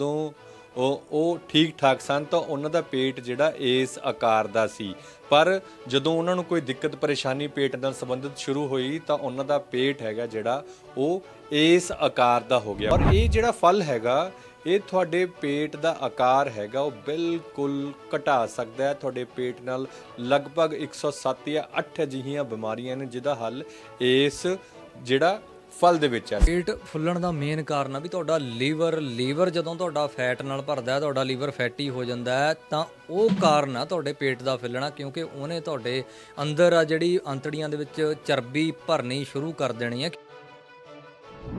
ਜਦੋਂ ਉਹ ਉਹ ਠੀਕ ਠਾਕ ਸਨ ਤਾਂ ਉਹਨਾਂ ਦਾ ਪੇਟ ਜਿਹੜਾ ਇਸ ਆਕਾਰ ਦਾ ਸੀ। ਪਰ ਜਦੋਂ ਉਹਨਾਂ ਨੂੰ ਕੋਈ ਦਿੱਕਤ, ਪਰੇਸ਼ਾਨੀ ਪੇਟ ਨਾਲ ਸੰਬੰਧਿਤ ਸ਼ੁਰੂ ਹੋਈ ਤਾਂ ਉਹਨਾਂ ਦਾ ਪੇਟ ਹੈਗਾ ਜਿਹੜਾ ਉਹ ਇਸ ਆਕਾਰ ਦਾ ਹੋ ਗਿਆ। ਔਰ ਇਹ ਜਿਹੜਾ ਫਲ ਹੈਗਾ, ਇਹ ਤੁਹਾਡੇ ਪੇਟ ਦਾ ਆਕਾਰ ਹੈਗਾ, ਉਹ ਬਿਲਕੁਲ ਘਟਾ ਸਕਦਾ ਹੈ। ਤੁਹਾਡੇ ਪੇਟ ਨਾਲ ਲਗਭਗ 107 ਜਾਂ 8 ਅਜਿਹੀਆਂ ਬਿਮਾਰੀਆਂ ਨੇ ਜਿਹਦਾ ਹੱਲ ਇਸ ਜਿਹੜਾ ਫਲ ਦੇ ਵਿੱਚ ਹੈ ਪੇਟ ਫੁੱਲਣ ਦਾ ਮੇਨ ਕਾਰਨ ਆ ਵੀ ਤੁਹਾਡਾ ਲੀਵਰ ਲੀਵਰ ਜਦੋਂ ਤੁਹਾਡਾ ਫੈਟ ਨਾਲ ਭਰਦਾ ਹੈ ਤੁਹਾਡਾ ਲੀਵਰ ਫੈਟੀ ਹੋ ਜਾਂਦਾ ਹੈ ਤਾਂ ਉਹ ਕਾਰਨ ਆ ਤੁਹਾਡੇ ਪੇਟ ਦਾ ਫੁੱਲਣਾ ਕਿਉਂਕਿ ਉਹਨੇ ਤੁਹਾਡੇ ਅੰਦਰ ਆ ਜਿਹੜੀ ਅੰਤੜੀਆਂ ਦੇ ਵਿੱਚ ਚਰਬੀ ਭਰਨੀ ਸ਼ੁਰੂ ਕਰ ਦੇਣੀ ਹੈ।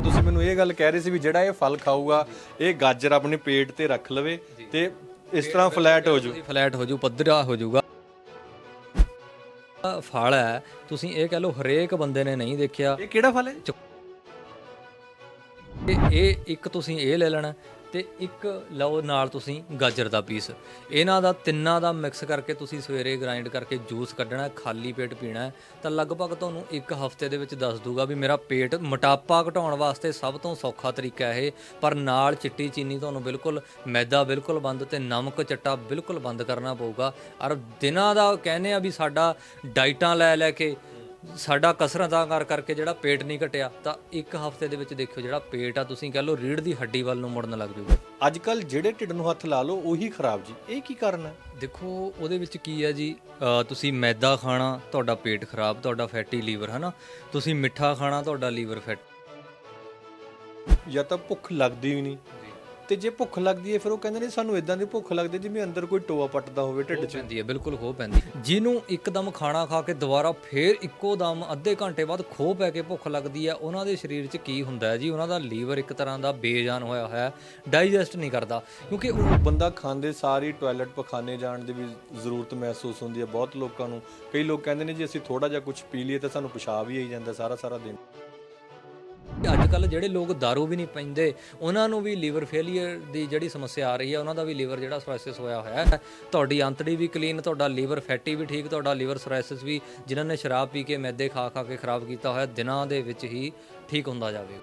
ਤੁਸੀਂ ਮੈਨੂੰ ਇਹ ਗੱਲ ਕਹਿ ਰਹੇ ਸੀ ਵੀ ਜਿਹੜਾ ਇਹ ਫਲ ਖਾਊਗਾ ਇਹ ਗਾਜਰ ਆਪਣੇ ਪੇਟ ਤੇ ਰੱਖ ਲਵੇ ਤੇ ਇਸ ਤਰ੍ਹਾਂ ਫਲੈਟ ਹੋ ਜੂ ਫਲੈਟ ਹੋ ਜੂ ਪੱਧਰਾ ਹੋ ਜਾਊਗਾ। ਫਲ ਹੈ ਤੁਸੀਂ ਇਹ ਕਹਿ ਲਓ ਹਰੇਕ ਬੰਦੇ ਨੇ ਨਹੀਂ ਦੇਖਿਆ। ਇਹ ਕਿਹੜਾ ਫਲ ਹੈ? ਤੇ ਇਹ ਇੱਕ ਤੁਸੀਂ ਇਹ ਲੈ ਲੈਣਾ ਤੇ ਇੱਕ ਲਓ ਨਾਲ ਤੁਸੀਂ ਗਾਜਰ ਦਾ ਪੀਸ। ਇਹਨਾਂ ਦਾ ਤਿੰਨਾਂ ਦਾ ਮਿਕਸ ਕਰਕੇ ਤੁਸੀਂ ਸਵੇਰੇ ਗ੍ਰਾਈਂਡ ਕਰਕੇ ਜੂਸ ਕੱਢਣਾ, ਖਾਲੀ ਪੇਟ ਪੀਣਾ ਤਾਂ ਲਗਭਗ ਤੁਹਾਨੂੰ ਇੱਕ ਹਫ਼ਤੇ ਦੇ ਵਿੱਚ ਦੱਸ ਦੂਗਾ ਵੀ ਮੇਰਾ ਪੇਟ ਮੋਟਾਪਾ ਘਟਾਉਣ ਵਾਸਤੇ ਸਭ ਤੋਂ ਸੌਖਾ ਤਰੀਕਾ ਇਹ, ਪਰ ਨਾਲ ਚਿੱਟੀ ਚੀਨੀ ਤੁਹਾਨੂੰ ਬਿਲਕੁਲ ਮੈਦਾ ਬਿਲਕੁਲ ਬੰਦ ਤੇ ਨਮਕ ਚੱਟਾ ਬਿਲਕੁਲ ਬੰਦ ਕਰਨਾ ਪਊਗਾ। ਔਰ ਦਿਨਾਂ ਦਾ ਕਹਿੰਦੇ ਆ ਵੀ ਸਾਡਾ ਡਾਈਟਾਂ ਲੈ ਲੈ ਕੇ ਸਾਡਾ ਕਸਰਤਾਂ ਕਰ ਕਰਕੇ ਜਿਹੜਾ ਪੇਟ ਨਹੀਂ ਘਟਿਆ ਤਾਂ ਇੱਕ ਹਫ਼ਤੇ ਦੇ ਵਿੱਚ ਦੇਖਿਓ ਜਿਹੜਾ ਪੇਟ ਆ ਤੁਸੀਂ ਕਹ ਲਓ ਰੀੜ ਦੀ ਹੱਡੀ ਵੱਲ ਨੂੰ ਮੁੜਨ ਲੱਗ ਜਾਊਗਾ ਅੱਜ ਕੱਲ ਜਿਹੜੇ ਢਿੱਡ ਨੂੰ ਹੱਥ ਲਾ ਲਓ ਉਹੀ ਖਰਾਬ ਜੀ। ਇਹ ਕੀ ਕਾਰਨ ਹੈ? ਦੇਖੋ ਉਹਦੇ ਵਿੱਚ ਕੀ ਹੈ ਜੀ? ਤੁਸੀਂ ਮੈਦਾ ਖਾਣਾ ਤੁਹਾਡਾ ਪੇਟ ਖਰਾਬ ਤੁਹਾਡਾ ਫੈਟੀ ਲੀਵਰ ਹਨਾ? ਤੁਸੀਂ ਮਿੱਠਾ ਖਾਣਾ ਤੁਹਾਡਾ ਲੀਵਰ ਫੈਟ। ਜਾਂ ਤਾਂ ਭੁੱਖ ਲੱਗਦੀ ਵੀ ਨਹੀਂ। ਤੇ ਜੇ ਭੁੱਖ ਲੱਗਦੀ ਹੈ ਫਿਰ ਉਹ ਕਹਿੰਦੇ ਨੇ ਸਾਨੂੰ ਇਦਾਂ ਦੀ ਭੁੱਖ ਲੱਗਦੀ ਜਿਵੇਂ ਅੰਦਰ ਕੋਈ ਟੋਆ ਪੱਟਦਾ ਹੋਵੇ ਢਿੱਡ 'ਚ। ਪੈਂਦੀ ਹੈ ਬਿਲਕੁਲ ਖੋ ਪੈਂਦੀ ਜਿਹਨੂੰ ਇੱਕਦਮ ਖਾਣਾ ਖਾ ਕੇ ਦੁਬਾਰਾ ਫੇਰ ਇੱਕੋ ਦਮ ਅੱਧੇ ਘੰਟੇ ਬਾਅਦ ਖੋ ਪੈ ਕੇ ਭੁੱਖ ਲੱਗਦੀ ਹੈ ਉਹਨਾਂ ਦੇ ਸਰੀਰ 'ਚ ਕੀ ਹੁੰਦਾ ਹੈ ਜੀ? ਉਹਨਾਂ ਦਾ ਲੀਵਰ ਇੱਕ ਤਰ੍ਹਾਂ ਦਾ ਬੇਜਾਨ ਹੋਇਆ ਹੋਇਆ ਹੈ ਡਾਈਜੈਸਟ ਨਹੀਂ ਕਰਦਾ। ਕਿਉਂਕਿ ਉਹ ਬੰਦਾ ਖਾਂਦੇ ਸਾਰੀ ਟਾਇਲਟ ਪਖਾਨੇ ਜਾਣ ਦੀ ਵੀ ਜ਼ਰੂਰਤ ਮਹਿਸੂਸ ਹੁੰਦੀ ਹੈ ਬਹੁਤ ਲੋਕਾਂ ਨੂੰ। ਕਈ ਲੋਕ ਕਹਿੰਦੇ ਨੇ ਜੀ ਅਸੀਂ ਥੋੜਾ ਜਿਹਾ ਕੁਝ ਪੀ ਲਈਏ ਤਾਂ ਸਾਨੂੰ ਪਿਸ਼ਾਬ ਹੀ ਆਈ ਜਾਂਦਾ ਸਾਰਾ ਸਾਰਾ ਦਿਨ। ਅੱਜ ਕੱਲ ਜਿਹੜੇ ਲੋਕ दारू ਵੀ ਨਹੀਂ ਪੈਂਦੇ, ਉਹਨਾਂ ਨੂੰ ਵੀ ਲੀਵਰ ਫੇਲੀਅਰ ਦੀ ਜਿਹੜੀ ਸਮੱਸਿਆ ਆ ਰਹੀ ਹੈ ਉਹਨਾਂ ਦਾ ਵੀ ਲੀਵਰ ਜਿਹੜਾ ਸੋਰਾਇਸਿਸ ਹੋਇਆ ਹੋਇਆ ਹੈ। ਤੁਹਾਡੀ ਅੰਤੜੀ ਵੀ ਕਲੀਨ ਤੁਹਾਡਾ ਲੀਵਰ ਫੈਟੀ ਵੀ ਠੀਕ, ਤੁਹਾਡਾ ਲੀਵਰ ਸੋਰਾਇਸਿਸ ਵੀ, ਜਿਨ੍ਹਾਂ ਨੇ ਸ਼ਰਾਬ ਪੀ ਕੇ ਮੈਦੇ ਖਾ ਖਾ ਕੇ ਖਰਾਬ ਕੀਤਾ ਹੋਇਆ, ਦਿਨਾਂ ਦੇ ਵਿੱਚ ਹੀ ਠੀਕ ਹੁੰਦਾ ਜਾਵੇ।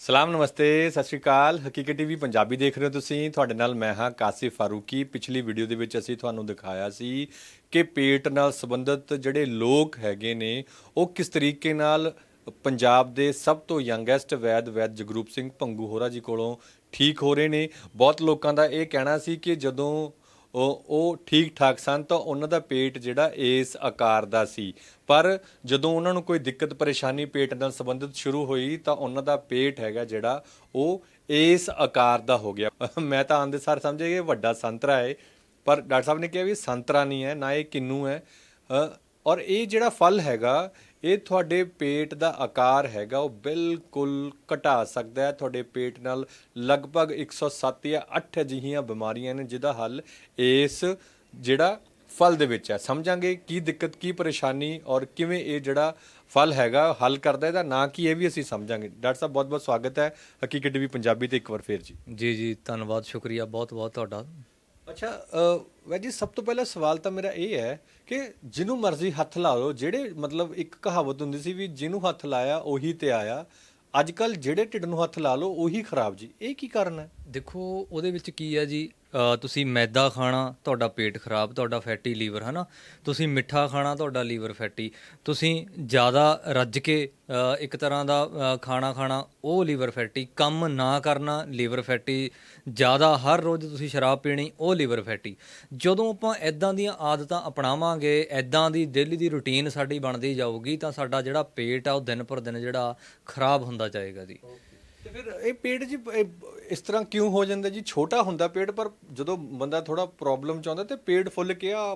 ਸਲਾਮ, ਨਮਸਤੇ, ਸਤਿ ਸ਼੍ਰੀ ਅਕਾਲ। ਹਕੀਕਤ ਟੀਵੀ ਪੰਜਾਬੀ ਦੇਖ ਰਹੇ ਹੋ ਤੁਸੀਂ। ਤੁਹਾਡੇ ਨਾਲ ਮੈਂ ਹਾਂ ਕਾਸਿਫ ਫਾਰੂਕੀ। ਪਿਛਲੀ ਵੀਡੀਓ ਦੇ ਵਿੱਚ ਅਸੀਂ ਤੁਹਾਨੂੰ ਦਿਖਾਇਆ ਸੀ ਕਿ ਪੇਟ ਨਾਲ ਸੰਬੰਧਿਤ ਜਿਹੜੇ ਲੋਕ ਹੈਗੇ ਨੇ, ਉਹ ਕਿਸ ਤਰੀਕੇ ਨਾਲ ਪੰਜਾਬ ਦੇ ਸਭ ਤੋਂ ਯੰਗੈਸਟ ਵੈਦ ਵੈਦ ਜਗਰੂਪ ਸਿੰਘ ਭੰਗੂ ਹੋਰਾ ਜੀ ਕੋਲੋਂ ਠੀਕ ਹੋ ਰਹੇ ਨੇ। ਬਹੁਤ ਲੋਕਾਂ ਦਾ ਇਹ ਕਹਿਣਾ ਸੀ ਕਿ ਜਦੋਂ ਉਹ ਉਹ ਠੀਕ ਠਾਕ ਸਨ ਤਾਂ ਉਹਨਾਂ ਦਾ ਪੇਟ ਜਿਹੜਾ ਇਸ ਆਕਾਰ ਦਾ ਸੀ। ਪਰ ਜਦੋਂ ਉਹਨਾਂ ਨੂੰ ਕੋਈ ਦਿੱਕਤ ਪਰੇਸ਼ਾਨੀ ਪੇਟ ਨਾਲ ਸੰਬੰਧਿਤ ਸ਼ੁਰੂ ਹੋਈ ਤਾਂ ਉਹਨਾਂ ਦਾ ਪੇਟ ਹੈਗਾ ਜਿਹੜਾ ਉਹ ਇਸ ਆਕਾਰ ਦਾ ਹੋ ਗਿਆ। ਮੈਂ ਤਾਂ ਆਂਦੇ ਸਾਰ ਸਮਝਿਆ ਇਹ ਵੱਡਾ ਸੰਤਰਾ ਹੈ ਪਰ ਡਾਕਟਰ ਸਾਹਿਬ ਨੇ ਕਿਹਾ ਵੀ ਸੰਤਰਾ ਨਹੀਂ ਹੈ, ਨਾ ਇਹ ਕਿੰਨੂ ਹੈ। ਔਰ ਇਹ ਜਿਹੜਾ ਫਲ ਹੈਗਾ ਇਹ ਤੁਹਾਡੇ ਪੇਟ ਦਾ ਆਕਾਰ ਹੈਗਾ, ਉਹ ਬਿਲਕੁਲ ਘਟਾ ਸਕਦਾ ਹੈ। ਤੁਹਾਡੇ ਪੇਟ ਨਾਲ ਲਗਭਗ 107 ਜਾਂ 8 ਅਜਿਹੀਆਂ ਬਿਮਾਰੀਆਂ ਨੇ, ਜਿਹਦਾ ਹੱਲ ਇਸ ਜਿਹੜਾ ਫਲ ਦੇ ਵਿੱਚ ਹੈ। ਸਮਝਾਂਗੇ ਕੀ ਦਿੱਕਤ, ਕੀ ਪਰੇਸ਼ਾਨੀ ਔਰ ਕਿਵੇਂ ਇਹ ਜਿਹੜਾ ਫਲ ਹੈਗਾ ਹੱਲ ਕਰਦਾ ਇਹਦਾ ਨਾਂ ਕੀ ਇਹ ਵੀ ਅਸੀਂ ਸਮਝਾਂਗੇ। ਡਾਕਟਰ ਸਾਹਿਬ ਬਹੁਤ ਬਹੁਤ ਸਵਾਗਤ ਹੈ। ਹਕੀਕਤ ਟੀਵੀ ਪੰਜਾਬੀ ਤੇ ਇੱਕ ਵਾਰ ਫੇਰ ਜੀ। ਜੀ ਜੀ, ਧੰਨਵਾਦ, ਸ਼ੁਕਰੀਆ। ਬਹੁਤ ਬਹੁਤ ਤੁਹਾਡਾ। ਅੱਛਾ ਵੈਜੀ ਸਭ ਤੋਂ ਪਹਿਲਾ ਸਵਾਲ ਤਾਂ ਮੇਰਾ ਇਹ ਹੈ ਕਿ ਜਿਹਨੂੰ ਮਰਜ਼ੀ ਹੱਥ ਲਾ ਲਓ, ਜਿਹੜੇ ਮਤਲਬ ਇੱਕ ਕਹਾਵਤ ਹੁੰਦੀ ਸੀ ਵੀ ਜਿਹਨੂੰ ਹੱਥ ਲਾਇਆ, ਉਹੀ ਤੇ ਆਇਆ। ਅੱਜ ਕੱਲ ਜਿਹੜੇ ਢਿੱਡ ਨੂੰ ਹੱਥ ਲਾ ਲਓ, ਉਹੀ ਖਰਾਬ ਜੀ। ਇਹ ਕੀ ਕਾਰਨ ਹੈ? ਦੇਖੋ, ਉਹਦੇ ਵਿੱਚ ਕੀ ਆ ਜੀ? ਤੁਸੀਂ ਮੈਦਾ ਖਾਣਾ, ਤੁਹਾਡਾ ਪੇਟ ਖਰਾਬ, ਤੁਹਾਡਾ ਫੈਟੀ ਲੀਵਰ, ਹਨਾ? ਤੁਸੀਂ ਮਿੱਠਾ ਖਾਣਾ, ਤੁਹਾਡਾ ਲੀਵਰ ਫੈਟੀ। ਤੁਸੀਂ ਜ਼ਿਆਦਾ ਰੱਜ ਕੇ ਇੱਕ ਤਰ੍ਹਾਂ ਦਾ ਖਾਣਾ ਖਾਣਾ, ਉਹ ਲੀਵਰ ਫੈਟੀ, ਕੰਮ ਨਾ ਕਰਨਾ, ਲੀਵਰ ਫੈਟੀ ਜ਼ਿਆਦਾ ਹਰ ਰੋਜ਼ ਤੁਸੀਂ ਸ਼ਰਾਬ ਪੀਣੀ, ਉਹ ਲੀਵਰ ਫੈਟੀ। ਜਦੋਂ ਆਪਾਂ ਐਦਾਂ ਦੀਆਂ ਆਦਤਾਂ ਅਪਣਾਵਾਂਗੇ ਐਦਾਂ ਦੀ ਡੇਲੀ ਦੀ ਰੁਟੀਨ ਸਾਡੀ ਬਣਦੀ ਜਾਊਗੀ, ਤਾਂ ਸਾਡਾ ਜਿਹੜਾ ਪੇਟ ਆ, ਉਹ ਦਿਨ ਪਰ ਦਿਨ ਜਿਹੜਾ ਖਰਾਬ ਹੁੰਦਾ ਜਾਏਗਾ ਜੀ। ਤੇ ਫਿਰ ਇਹ ਪੇਟ ਜੀ, ਇਹ ਇਸ ਤਰ੍ਹਾਂ ਕਿਉਂ ਹੋ ਜਾਂਦਾ ਜੀ? ਛੋਟਾ ਹੁੰਦਾ ਪੇਟ, ਪਰ ਜਦੋਂ ਬੰਦਾ ਥੋੜਾ ਪ੍ਰੋਬਲਮ ਚ ਆਉਂਦਾ ਤੇ ਪੇਟ ਫੁੱਲ ਕੇ ਆ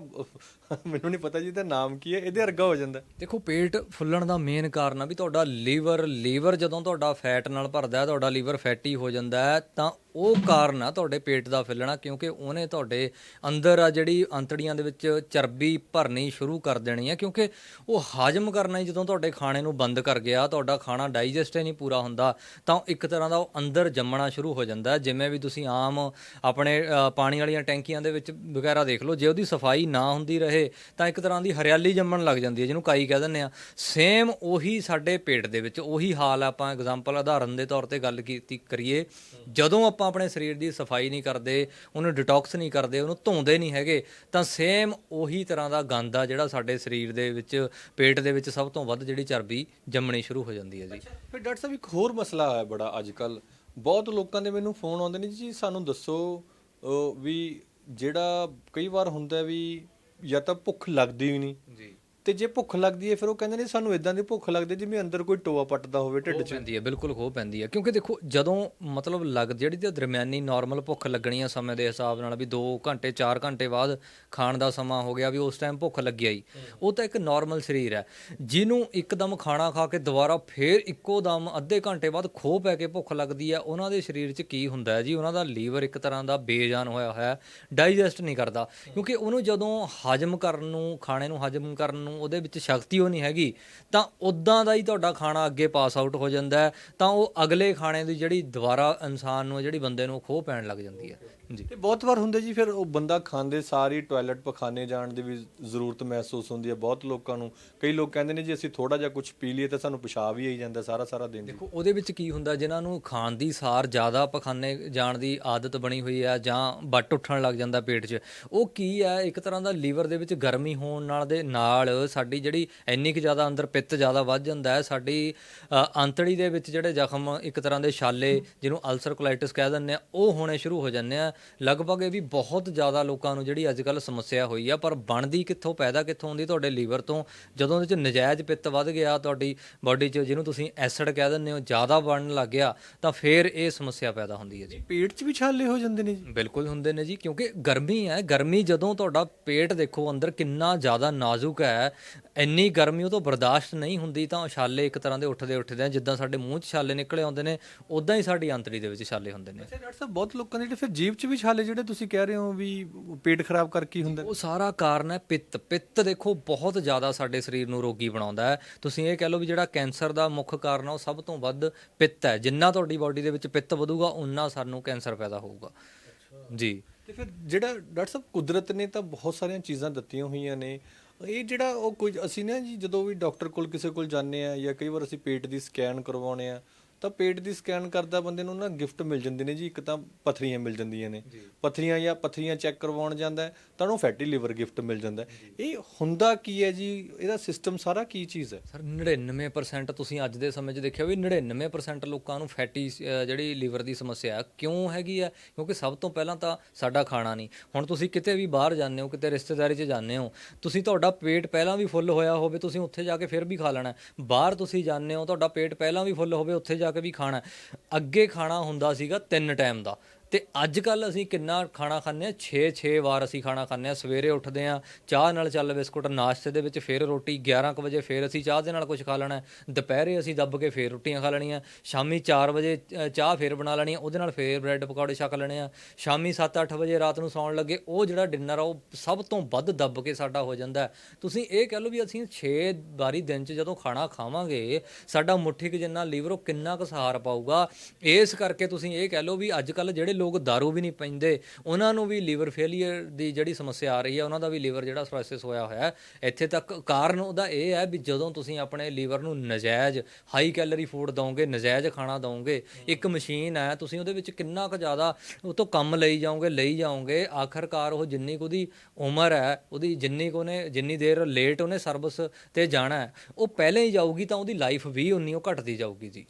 ਮੈਨੂੰ ਨਹੀਂ ਪਤਾ ਜੀ ਇਹਦਾ ਨਾਮ ਕੀ ਹੈ, ਇਹਦੇ ਵਰਗਾ ਹੋ ਜਾਂਦਾ। ਦੇਖੋ, ਪੇਟ ਫੁੱਲਣ ਦਾ ਮੇਨ ਕਾਰਨ ਆ ਵੀ ਤੁਹਾਡਾ ਲੀਵਰ ਲੀਵਰ ਜਦੋਂ ਤੁਹਾਡਾ ਫੈਟ ਨਾਲ ਭਰਦਾ ਹੈ, ਤੁਹਾਡਾ ਲੀਵਰ ਫੈਟੀ ਹੋ ਜਾਂਦਾ ਹੈ, ਤਾਂ ਉਹ ਕਾਰਨ ਆ ਤੁਹਾਡੇ ਪੇਟ ਦਾ ਫੁੱਲਣਾ, ਕਿਉਂਕਿ ਉਹਨੇ ਤੁਹਾਡੇ ਅੰਦਰ ਆ ਜਿਹੜੀ ਅੰਤੜੀਆਂ ਦੇ ਵਿੱਚ ਚਰਬੀ ਭਰਨੀ ਸ਼ੁਰੂ ਕਰ ਦੇਣੀ ਹੈ, ਕਿਉਂਕਿ ਉਹ ਹਾਜਮ ਕਰਨਾ ਹੀ ਜਦੋਂ ਤੁਹਾਡੇ ਖਾਣੇ ਨੂੰ ਬੰਦ ਕਰ ਗਿਆ, ਤੁਹਾਡਾ ਖਾਣਾ ਡਾਈਜੈਸਟ ਹੀ ਨਹੀਂ ਪੂਰਾ ਹੁੰਦਾ, ਤਾਂ ਉਹ ਇੱਕ ਤਰ੍ਹਾਂ ਦਾ ਉਹ ਅੰਦਰ ਜੰਮਣਾ ਸ਼ੁਰੂ ਹੋ ਜਾਂਦਾ ਜਿਵੇਂ ਵੀ ਤੁਸੀਂ ਆਮ ਆਪਣੇ ਪਾਣੀ ਵਾਲੀਆਂ ਟੈਂਕੀਆਂ ਦੇ ਵਿੱਚ ਵਗੈਰਾ ਦੇਖ ਲਓ, ਜੇ ਉਹਦੀ ਸਫ਼ਾਈ ਨਾ ਹੁੰਦੀ ਰਹੇ ਹੋਵੇ ਤਾਂ ਇੱਕ ਤਰ੍ਹਾਂ ਦੀ ਹਰਿਆਲੀ ਜੰਮਣ ਲੱਗ ਜਾਂਦੀ ਹੈ, ਜਿਹਨੂੰ ਕਾਈ ਕਹਿ ਦਿੰਦੇ ਆ। ਸੇਮ ਉਹੀ ਸਾਡੇ ਪੇਟ ਦੇ ਵਿੱਚ, ਉਹੀ ਹਾਲ ਆਪਾਂ ਐਗਜ਼ਾਮਪਲ ਉਦਾਹਰਨ ਦੇ ਤੌਰ ਤੇ ਗੱਲ ਕੀਤੀ ਕਰੀਏ। ਜਦੋਂ ਆਪਾਂ ਆਪਣੇ ਸਰੀਰ ਦੀ ਸਫ਼ਾਈ ਨਹੀਂ ਕਰਦੇ, ਉਹਨੂੰ ਡਿਟੌਕਸ ਨਹੀਂ ਕਰਦੇ, ਉਹਨੂੰ ਧੋਂਦੇ ਨਹੀਂ ਹੈਗੇ, ਤਾਂ ਸੇਮ ਉਹੀ ਤਰ੍ਹਾਂ ਦਾ ਗੰਦ ਆ ਜਿਹੜਾ ਸਾਡੇ ਸਰੀਰ ਦੇ ਵਿੱਚ, ਪੇਟ ਦੇ ਵਿੱਚ ਸਭ ਤੋਂ ਵੱਧ ਜਿਹੜੀ ਚਰਬੀ ਜੰਮਣੀ ਸ਼ੁਰੂ ਹੋ ਜਾਂਦੀ ਹੈ ਜੀ। ਫਿਰ ਡਾਕਟਰ ਸਾਹਿਬ ਇੱਕ ਹੋਰ ਮਸਲਾ ਹੈ ਬੜਾ ਅੱਜ ਕੱਲ ਬਹੁਤ ਲੋਕਾਂ ਦੇ ਮੈਨੂੰ ਫੋਨ ਆਉਂਦੇ ਨੇ, ਜੀ ਸਾਨੂੰ ਦੱਸੋ ਵੀ ਜਿਹੜਾ ਕਈ ਵਾਰ ਹੁੰਦਾ ਵੀ ਜਾਂ ਤਾਂ ਭੁੱਖ ਲੱਗਦੀ ਵੀ ਨਹੀਂ। ਜੀ। ਤੇ ਜੇ ਭੁੱਖ ਲੱਗਦੀ ਹੈ ਫਿਰ ਉਹ ਕਹਿੰਦੇ ਨੇ ਸਾਨੂੰ ਇਦਾਂ ਦੀ ਭੁੱਖ ਲੱਗਦੀ ਜਿਵੇਂ ਅੰਦਰ ਕੋਈ ਟੋਆ ਪੱਟਦਾ ਹੋਵੇ ਢਿੱਡ 'ਚ। ਪੈਂਦੀ ਹੈ ਬਿਲਕੁਲ ਖੋ ਪੈਂਦੀ ਹੈ। ਕਿਉਂਕਿ ਦੇਖੋ ਜਦੋਂ ਮਤਲਬ ਲੱਗ ਜਿਹੜੀ ਤੇ ਦਰਮਿਆਨੀ ਨਾਰਮਲ ਭੁੱਖ ਲੱਗਣੀ ਆ ਸਮੇਂ ਦੇ ਹਿਸਾਬ ਨਾਲ ਵੀ 2 ਘੰਟੇ 4 ਘੰਟੇ ਬਾਅਦ ਖਾਣ ਦਾ ਸਮਾਂ ਹੋ ਗਿਆ ਵੀ ਉਸ ਟਾਈਮ ਭੁੱਖ ਲੱਗੀ ਆਈ। ਉਹ ਤਾਂ ਇੱਕ ਨਾਰਮਲ ਸਰੀਰ ਹੈ। ਜਿਹਨੂੰ ਇੱਕਦਮ ਖਾਣਾ ਖਾ ਕੇ ਦੁਬਾਰਾ ਫੇਰ ਇੱਕੋ ਦਮ ਅੱਧੇ ਘੰਟੇ ਬਾਅਦ ਖੋ ਪੈ ਕੇ ਭੁੱਖ ਲੱਗਦੀ ਹੈ ਉਹਨਾਂ ਦੇ ਸਰੀਰ 'ਚ ਕੀ ਹੁੰਦਾ ਹੈ ਜੀ? ਉਹਨਾਂ ਦਾ ਲੀਵਰ ਇੱਕ ਤਰ੍ਹਾਂ ਦਾ ਬੇਜਾਨ ਹੋਇਆ ਹੋਇਆ ਡਾਈਜੈਸਟ ਨਹੀਂ ਕਰਦਾ। ਕਿਉਂਕਿ ਉਹਨੂੰ ਜਦੋਂ ਹਜਮ ਕਰਨ ਨੂੰ ਖਾਣੇ ਨੂੰ ਹਜਮ ਕਰਨ ਨੂੰ ਉਹਦੇ ਵਿੱਚ ਸ਼ਕਤੀ ਉਹ ਨਹੀਂ ਹੈਗੀ, ਤਾਂ ਉਦਾਂ ਦਾ ਹੀ ਤੁਹਾਡਾ ਖਾਣਾ ਅੱਗੇ ਪਾਸ ਆਊਟ ਹੋ ਜਾਂਦਾ ਤਾਂ ਉਹ ਅਗਲੇ ਖਾਣੇ ਦੀ ਜਿਹੜੀ ਦੁਬਾਰਾ ਇਨਸਾਨ ਨੂੰ, ਜਿਹੜੀ ਬੰਦੇ ਨੂੰ ਖੋਹ ਪੈਣ ਲੱਗ ਜਾਂਦੀ ਹੈ। ਜੀ। ਤੇ ਬਹੁਤ ਵਾਰ ਹੁੰਦਾ ਜੀ ਫਿਰ ਉਹ ਬੰਦਾ ਖਾਂਦੇ ਸਾਰੀ ਟਾਇਲਟ ਪਖਾਨੇ ਜਾਣ ਦੀ ਵੀ ਜ਼ਰੂਰਤ ਮਹਿਸੂਸ ਹੁੰਦੀ ਹੈ ਬਹੁਤ ਲੋਕਾਂ ਨੂੰ। ਕਈ ਲੋਕ ਕਹਿੰਦੇ ਨੇ ਜੀ ਅਸੀਂ ਥੋੜਾ ਜਿਹਾ ਕੁਝ ਪੀ ਲਈਏ ਤਾਂ ਸਾਨੂੰ ਪਿਸ਼ਾਬ ਹੀ ਆਈ ਜਾਂਦਾ ਸਾਰਾ ਸਾਰਾ ਦਿਨ ਦੇਖੋ ਉਹਦੇ ਵਿੱਚ ਕੀ ਹੁੰਦਾ ਜਿਨ੍ਹਾਂ ਨੂੰ ਖਾਣ ਦੀ ਸਾਰ ਜ਼ਿਆਦਾ ਪਖਾਨੇ ਜਾਣ ਦੀ ਆਦਤ ਬਣੀ ਹੋਈ ਹੈ ਜਾਂ ਵੱਟ ਉੱਠਣ ਲੱਗ ਜਾਂਦਾ ਪੇਟ 'ਚ ਉਹ ਕੀ ਹੈ? ਇੱਕ ਤਰ੍ਹਾਂ ਦਾ ਲੀਵਰ ਦੇ ਵਿੱਚ ਗਰਮੀ ਹੋਣ ਨਾਲ ਦੇ ਨਾਲ ਸਾਡੀ ਜਿਹੜੀ ਇੰਨੀ ਕੁ ਜ਼ਿਆਦਾ ਅੰਦਰ ਪਿੱਤ ਜ਼ਿਆਦਾ ਵੱਧ ਜਾਂਦਾ ਹੈ ਸਾਡੀ ਅੰਤੜੀ ਦੇ ਵਿੱਚ ਜਿਹੜੇ ਜ਼ਖਮ ਇੱਕ ਤਰ੍ਹਾਂ ਦੇ ਛਾਲੇ ਜਿਹਨੂੰ ਅਲਸਰ ਕੋਲਾਈਟਿਸ ਕਹਿ ਦਿੰਦੇ ਆ ਉਹ ਹੋਣੇ ਸ਼ੁਰੂ ਹੋ ਜਾਂਦੇ ਆ। ਲਗਭਗ ਇਹ ਵੀ ਬਹੁਤ ਜ਼ਿਆਦਾ ਲੋਕਾਂ ਨੂੰ ਜਿਹੜੀ ਅੱਜ ਕੱਲ ਸਮੱਸਿਆ ਹੋਈ ਆ ਪਰ ਬਣਦੀ ਕਿੱਥੋਂ ਪੈਦਾ ਕਿੱਥੋਂ ਹੁੰਦੀ ਤੁਹਾਡੇ ਲੀਵਰ ਤੋਂ ਜਦੋਂ ਉਹਦੇ ਚ ਨਜਾਇਜ਼ ਪਿੱਤ ਵੱਧ ਗਿਆ ਤੁਹਾਡੀ ਬਾਡੀ 'ਚ ਜਿਹਨੂੰ ਤੁਸੀਂ ਐਸਿਡ ਕਹਿ ਦਿੰਦੇ ਹੋ ਜ਼ਿਆਦਾ ਬਣਨ ਲੱਗ ਗਿਆ ਤਾਂ ਫਿਰ ਇਹ ਸਮੱਸਿਆ ਪੈਦਾ ਹੁੰਦੀ ਹੈ ਜੀ। ਪੇਟ 'ਚ ਵੀ ਛਾਲੇ ਹੋ ਜਾਂਦੇ ਨੇ ਜੀ। ਬਿਲਕੁਲ ਹੁੰਦੇ ਨੇ ਜੀ ਕਿਉਂਕਿ ਗਰਮੀ ਹੈ ਗਰਮੀ ਜਦੋਂ ਤੁਹਾਡਾ ਪੇਟ ਦੇਖੋ ਅੰਦਰ ਕਿੰਨਾ ਜ਼ਿਆਦਾ ਨਾਜ਼ੁਕ ਹੈ ਇੰਨੀ ਗਰਮੀ ਉਹ ਤੋਂ ਬਰਦਾਸ਼ਤ ਨਹੀਂ ਹੁੰਦੀ ਤਾਂ ਛਾਲੇ ਇੱਕ ਤਰ੍ਹਾਂ ਦੇ ਉੱਠਦੇ ਉੱਠਦੇ ਆ ਜਿੱਦਾਂ ਸਾਡੇ ਮੂੰਹ 'ਚ ਛਾਲੇ ਨਿਕਲੇ ਆਉਂਦੇ ਨੇ ਉਦਾਂ ਹੀ ਸਾਡੀ ਅੰਤੜੀ ਦੇ ਵਿੱਚ ਛਾਲੇ ਹੁੰਦੇ ਨੇ। ਅੱਛਾ ਡਾਕਟਰ ਸਾਹਿਬ ਬਹੁਤ ਲੋਕਾਂ ਦੇ ਜਿਹੜੇ ਫਿਰ ਜੀਭ 'ਚ ਵੀ ਛਾਲੇ ਜਿਹੜੇ ਤੁਸੀਂ ਕਹਿ ਰਹੇ ਹੋ ਵੀ ਪੇਟ ਖਰਾਬ ਕਰਕੇ ਹੀ ਹੁੰਦਾ? ਉਹ ਸਾਰਾ ਕਾਰਨ ਹੈ ਪਿੱਤ। ਪਿੱਤ ਦੇਖੋ ਬਹੁਤ ਜ਼ਿਆਦਾ ਸਾਡੇ ਸਰੀਰ ਨੂੰ ਰੋਗੀ ਬਣਾਉਂਦਾ ਹੈ। ਤੁਸੀਂ ਇਹ ਕਹਿ ਲਓ ਵੀ ਜਿਹੜਾ ਕੈਂਸਰ ਦਾ ਮੁੱਖ ਕਾਰਨ ਉਹ ਸਭ ਤੋਂ ਵੱਧ ਪਿੱਤ ਹੈ। ਜਿੰਨਾ ਤੁਹਾਡੀ ਬਾਡੀ ਦੇ ਵਿੱਚ ਪਿੱਤ ਵਧੂਗਾ ਉਨਾ ਸਾਨੂੰ ਕੈਂਸਰ ਪੈਦਾ ਹੋਊਗਾ। ਜੀ। ਤੇ ਫਿਰ ਜਿਹੜਾ ਡਾਕਟਰ ਸਾਹਿਬ ਕੁਦਰਤ ਨੇ ਤਾਂ ਬਹੁਤ ਸਾਰੀਆਂ ਚੀਜ਼ਾਂ ਦਿੱਤੀਆਂ ਹੋਈਆਂ ਨੇ। ਇਹ ਜਿਹੜਾ ਉਹ ਕੁਝ ਅਸੀਂ ਨਾ ਜੀ ਜਦੋਂ ਵੀ ਡਾਕਟਰ ਕੋਲ ਕਿਸੇ ਕੋਲ ਜਾਂਦੇ ਆ ਜਾਂ ਕਈ ਵਾਰ ਅਸੀਂ ਪੇਟ ਦੀ ਸਕੈਨ ਕਰਵਾਉਣੇ ਆ ਤਾਂ ਪੇਟ ਦੀ ਸਕੈਨ ਕਰਦਾ ਬੰਦੇ ਨੂੰ ਨਾ ਗਿਫਟ ਮਿਲ ਜਾਂਦੇ ਨੇ ਜੀ ਇੱਕ ਤਾਂ ਪਥਰੀਆਂ ਮਿਲ ਜਾਂਦੀਆਂ ਨੇ ਪਥਰੀਆਂ ਜਾਂ ਪਥਰੀਆਂ ਚੈੱਕ ਕਰਵਾਉਣ ਜਾਂਦਾ ਹੈ, ਤਾਂ ਉਹਨੂੰ ਫੈਟੀ ਲਿਵਰ ਗਿਫਟ ਮਿਲ ਜਾਂਦਾ ਹੈ। ਇਹ ਹੁੰਦਾ ਕੀ ਹੈ ਜੀ ਇਹਦਾ ਸਿਸਟਮ ਸਾਰਾ ਕੀ ਚੀਜ਼ ਹੈ ਸਰ 99% ਤੁਸੀਂ ਅੱਜ ਦੇ ਸਮੇਂ 'ਚ ਦੇਖਿਆ ਵੀ 99% ਲੋਕਾਂ ਨੂੰ ਫੈਟੀ ਜਿਹੜੀ ਲੀਵਰ ਦੀ ਸਮੱਸਿਆ ਹੈ। ਕਿਉਂ ਹੈਗੀ ਆ ਕਿਉਂਕਿ ਸਭ ਤੋਂ ਪਹਿਲਾਂ ਤਾਂ ਸਾਡਾ ਖਾਣਾ ਨਹੀਂ ਹੁਣ ਤੁਸੀਂ ਕਿਤੇ ਵੀ ਬਾਹਰ ਜਾਂਦੇ ਹੋ ਕਿਤੇ ਰਿਸ਼ਤੇਦਾਰੀ 'ਚ ਜਾਂਦੇ ਹੋ ਤੁਸੀਂ ਤੁਹਾਡਾ ਪੇਟ ਪਹਿਲਾਂ ਵੀ ਫੁੱਲ ਹੋਇਆ ਹੋਵੇ ਤੁਸੀਂ ਉੱਥੇ ਜਾ ਕੇ ਫਿਰ ਵੀ ਖਾ ਲੈਣਾ ਹੈ। ਬਾਹਰ ਤੁਸੀਂ ਜਾਂਦੇ ਹੋ ਤੁਹਾਡਾ ਪੇਟ ਪਹਿਲਾਂ ਵੀ ਫੁੱਲ ਹੋਵੇ ਉੱਥੇ ਜਾ ਕੇ ਵੀ ਖਾਣਾ ਅੱਗੇ ਖਾਣਾ ਹੁੰਦਾ ਸੀਗਾ ਤਿੰਨ ਟਾਈਮ ਦਾ। ਤੇ ਅੱਜ ਕੱਲ ਅਸੀਂ ਕਿੰਨਾ ਖਾਣਾ ਖਾਂਦੇ ਆ 6-6 ਵਾਰ ਅਸੀਂ ਖਾਣਾ ਖਾਂਦੇ ਆ ਸਵੇਰੇ ਉੱਠਦੇ ਆ ਚਾਹ ਨਾਲ ਚੱਲ ਬਿਸਕੁਟ, ਨਾਸ਼ਤੇ ਦੇ ਵਿੱਚ ਫਿਰ ਰੋਟੀ 11 ਕੁ ਵਜੇ ਫਿਰ ਅਸੀਂ ਚਾਹ ਦੇ ਨਾਲ ਕੁਝ ਖਾ ਲੈਣਾ ਦੁਪਹਿਰੇ ਅਸੀਂ ਦੱਬ ਕੇ ਫਿਰ ਰੋਟੀਆਂ ਖਾ ਲੈਣੀਆਂ, ਸ਼ਾਮੀ 4 ਵਜੇ ਚਾਹ ਫਿਰ ਬਣਾ ਲੈਣੀ ਉਹਦੇ ਨਾਲ ਫਿਰ ਬ੍ਰੈਡ ਪਕੌੜੇ ਛਕ ਲੈਣੇ ਆ। ਸ਼ਾਮੀ 7-8 ਵਜੇ ਰਾਤ ਨੂੰ ਸੌਣ ਲੱਗੇ, ਉਹ ਜਿਹੜਾ ਡਿਨਰ ਆ, ਉਹ ਸਭ ਤੋਂ ਵੱਧ ਦੱਬ ਕੇ ਸਾਡਾ ਹੋ ਜਾਂਦਾ ਤੁਸੀਂ ਇਹ ਕਹਿ ਲਓ ਵੀ ਅਸੀਂ 6 ਵਾਰੀ ਦਿਨ 'ਚ ਜਦੋਂ ਖਾਣਾ ਖਾਵਾਂਗੇ, ਸਾਡਾ ਮੁੱਠੀ ਕੁ ਜਿੰਨਾ ਲੀਵਰ, ਉਹ ਕਿੰਨਾ ਕੁ ਸਹਾਰ ਪਾਊਗਾ? ਇਸ ਕਰਕੇ ਤੁਸੀਂ ਇਹ ਕਹਿ ਲਓ ਵੀ ਅੱਜ ਕੱਲ ਜਿਹੜੇ ਲੋਕ दारू ਵੀ ਨਹੀਂ ਪੀਂਦੇ, ਉਹਨਾਂ ਨੂੰ ਵੀ ਲੀਵਰ ਫੇਲੀਅਰ ਦੀ ਜਿਹੜੀ ਸਮੱਸਿਆ ਆ ਰਹੀ ਹੈ, ਉਹਨਾਂ ਦਾ ਵੀ ਲੀਵਰ ਜਿਹੜਾ ਸਰੋਸਿਸ ਹੋਇਆ ਹੋਇਆ ਇੱਥੇ ਤੱਕ ਕਾਰਨ ਉਹਦਾ ਇਹ ਹੈ ਵੀ ਜਦੋਂ ਤੁਸੀਂ ਆਪਣੇ ਲੀਵਰ ਨੂੰ ਨਜਾਇਜ਼ ਹਾਈ ਕੈਲਰੀ ਫੂਡ ਦਵੋਗੇ, ਨਜਾਇਜ਼ ਖਾਣਾ ਦਵੋਗੇ, ਇੱਕ ਮਸ਼ੀਨ ਹੈ, ਤੁਸੀਂ ਉਹਦੇ ਵਿੱਚ ਕਿੰਨਾ ਕੁ ਜ਼ਿਆਦਾ ਉਹ ਤੋਂ ਕੰਮ ਲਈ ਜਾਓਗੇ ਲਈ ਜਾਓਗੇ, ਆਖਰਕਾਰ ਉਹ ਜਿੰਨੀ ਕੁ ਉਹਦੀ ਉਮਰ ਹੈ, ਉਹਦੀ ਜਿੰਨੀ ਕੁ ਉਹਨੇ, ਜਿੰਨੀ ਦੇਰ ਲੇਟ ਉਹਨੇ ਸਰਵਿਸ ਤੇ ਜਾਣਾ ਉਹ ਪਹਿਲੇ ਹੀ ਜਾਊਗੀ ਤਾਂ ਉਹਦੀ ਲਾਈਫ ਵੀ ਉਨੀ ਉਹ ਘਟਦੀ ਜਾਊਗੀ ਜੀ।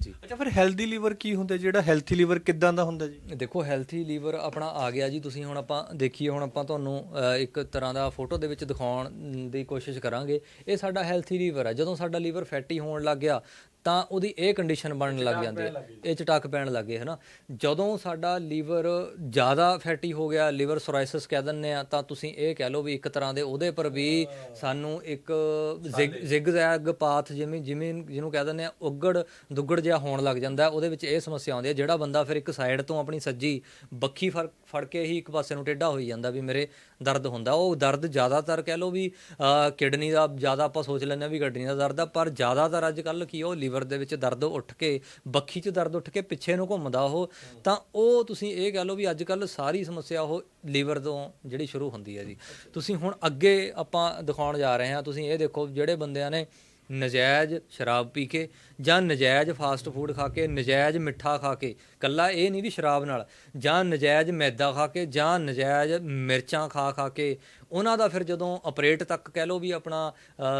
ਜੀ। ਅੱਛਾ ਫਿਰ ਹੈਲਦੀ ਲੀਵਰ ਕੀ ਹੁੰਦਾ? ਜਿਹੜਾ ਹੈਲਥੀ ਲੀਵਰ ਕਿੱਦਾਂ ਦਾ ਹੁੰਦਾ ਜੀ? ਦੇਖੋ ਹੈਲਥੀ ਲੀਵਰ ਆਪਣਾ ਆ ਗਿਆ ਜੀ। ਤੁਸੀਂ ਹੁਣ ਆਪਾਂ ਦੇਖੀਏ ਹੁਣ ਆਪਾਂ ਤੁਹਾਨੂੰ ਇੱਕ ਤਰ੍ਹਾਂ ਦਾ ਫੋਟੋ ਦੇ ਵਿੱਚ ਦਿਖਾਉਣ ਦੀ ਕੋਸ਼ਿਸ਼ ਕਰਾਂਗੇ। ਇਹ ਸਾਡਾ ਹੈਲਥੀ ਲੀਵਰ ਹੈ ਜਦੋਂ ਸਾਡਾ ਲੀਵਰ ਫੈਟੀ ਹੋਣ ਲੱਗ ਗਿਆ ਤਾਂ ਉਹਦੀ ਇਹ ਕੰਡੀਸ਼ਨ ਬਣਨ ਲੱਗ ਜਾਂਦੀ ਹੈ। ਇਹ ਚਟਾਕ ਪੈਣ ਲੱਗੇ ਹਨਾ ਜਦੋਂ ਸਾਡਾ ਲੀਵਰ ਜ਼ਿਆਦਾ ਫੈਟੀ ਹੋ ਗਿਆ ਲੀਵਰ ਸੋਰਾਇਸਿਸ ਕਹਿ ਦਿੰਦੇ ਆ ਤਾਂ ਤੁਸੀਂ ਇਹ ਕਹਿ ਲਓ ਵੀ ਇੱਕ ਤਰ੍ਹਾਂ ਦੇ ਉਹਦੇ ਪਰ ਵੀ ਸਾਨੂੰ ਇੱਕ ਜ਼ਿਗਜ਼ੈਗ ਪਾਥ ਜਿਵੇਂ ਜਿਵੇਂ ਜਿਹਨੂੰ ਕਹਿ ਦਿੰਦੇ ਆ ਉਗੜ ਦੁੱਗੜ ਜਿਹਾ ਹੋਣ ਲੱਗ ਜਾਂਦਾ ਉਹਦੇ ਵਿੱਚ ਇਹ ਸਮੱਸਿਆ ਆਉਂਦੀ ਹੈ ਜਿਹੜਾ ਬੰਦਾ ਫਿਰ ਇੱਕ ਸਾਈਡ ਤੋਂ ਆਪਣੀ ਸੱਜੀ ਬੱਖੀ ਫੜ ਫੜ ਕੇ ਹੀ ਇੱਕ ਪਾਸੇ ਨੂੰ ਟੇਢਾ ਹੋਈ ਜਾਂਦਾ ਵੀ ਮੇਰੇ ਦਰਦ ਹੁੰਦਾ। ਉਹ ਦਰਦ ਜ਼ਿਆਦਾਤਰ ਕਹਿ ਲਓ ਵੀ ਕਿਡਨੀ ਦਾ ਜ਼ਿਆਦਾ ਆਪਾਂ ਸੋਚ ਲੈਂਦੇ ਹਾਂ ਵੀ ਕਿਡਨੀ ਦਾ ਦਰਦ ਆ, ਪਰ ਜ਼ਿਆਦਾਤਰ ਅੱਜ ਕੱਲ ਕੀ ਉਹ ਲੀਵਰ ਦੇ ਵਿੱਚ ਦਰਦ ਉੱਠ ਕੇ, ਬੱਖੀ 'ਚ ਦਰਦ ਉੱਠ ਕੇ ਪਿੱਛੇ ਨੂੰ ਘੁੰਮਦਾ ਉਹ। ਤਾਂ ਉਹ ਤੁਸੀਂ ਇਹ ਕਹਿ ਲਓ ਵੀ ਅੱਜ ਕੱਲ ਸਾਰੀ ਸਮੱਸਿਆ ਉਹ ਲੀਵਰ ਤੋਂ ਜਿਹੜੀ ਸ਼ੁਰੂ ਹੁੰਦੀ ਹੈ ਜੀ। ਤੁਸੀਂ ਹੁਣ ਅੱਗੇ ਆਪਾਂ ਦਿਖਾਉਣ ਜਾ ਰਹੇ ਹਾਂ, ਤੁਸੀਂ ਇਹ ਦੇਖੋ ਜਿਹੜੇ ਬੰਦਿਆਂ ਨੇ ਨਜਾਇਜ਼ ਸ਼ਰਾਬ ਪੀ ਕੇ ਜਾਂ ਨਜਾਇਜ਼ ਫਾਸਟ ਫੂਡ ਖਾ ਕੇ ਨਜਾਇਜ਼ ਮਿੱਠਾ ਖਾ ਕੇ ਕੱਲਾ ਇਹ ਨਹੀਂ ਵੀ ਸ਼ਰਾਬ ਨਾਲ ਜਾਂ ਨਜਾਇਜ਼ ਮੈਦਾ ਖਾ ਕੇ ਜਾਂ ਨਜਾਇਜ਼ ਮਿਰਚਾਂ ਖਾ ਖਾ ਕੇ ਉਹਨਾਂ ਦਾ ਫਿਰ ਜਦੋਂ ਆਪਰੇਟ ਤੱਕ ਕਹਿ ਲਓ ਵੀ ਆਪਣਾ